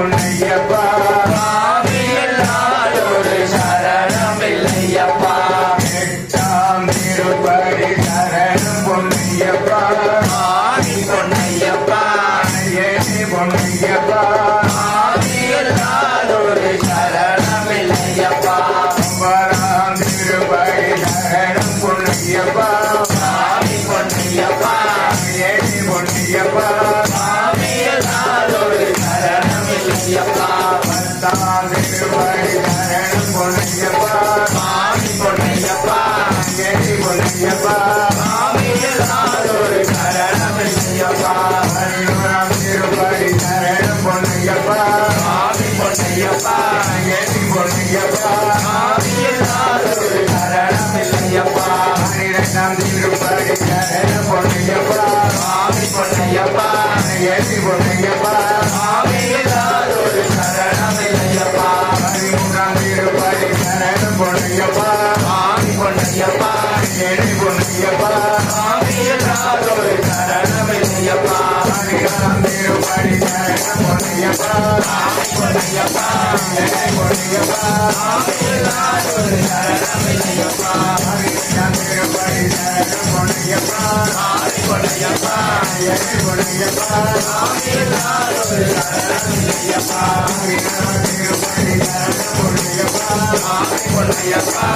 பொன்னையப்பா சுவாமி இல்லாதொரு சரணமில்லையப்பா. எட்டாம் திருப்பதி சரணம் பொன்னையப்பா. சுவாமி பொன்னையப்பா. ஏழை பொன்னையப்பா. சுவாமி இல்லாதொரு சரணமில்லையப்பா. ஒன்பதாம் திருப்பதி சரணம் பொன்னையப்பா. சரணமில்லையப்பா பத்தாம் திருப்பதி சரணம் பொன்னையப்பா சுவாமி பொன்னையப்பா ஏழை பொன்னையப்பா சுவாமி இல்லாதொரு சரணமில்லையப்பா பதினோராம் திருப்பதி சரணம் பொன்னையப்பா சுவாமி பொன்னையப்பா ஏழை பொன்னையப்பா சுவாமி இல்லாதொரு சரணமில்லையப்பா பன்னிரெண்டாம் பொன்னையப்பா பொன்னையப்பா பொன்னையப்பா சுவாமி இல்லாதொரு சரணமில்லையப்பா பதிமூன்றாம் திருப்பதி சரணம் பொன்னையப்பா சுவாமி பொன்னையப்பா ஏழை பொன்னையப்பா சுவாமி இல்லாதொரு சரணமில்லையப்பா பொன்னையப்பா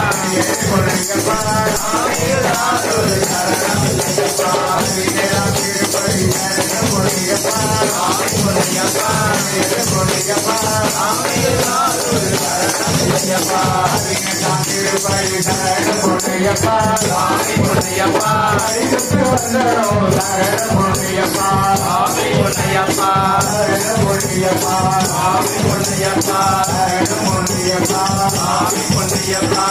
பதினெட்டாம் திருப்பதி சரணம் பொன்னையப்பா சுவாமி பொன்னையப்பா அடிக்கட்டு வந்தனம் சரணம் பொன்னையப்பா சுவாமி பொன்னையப்பா சரணம் பொன்னையப்பா சுவாமி பொன்னையப்பா சரணம் பொன்னையப்பா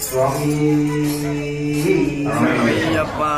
சுவாமி ஐயப்பா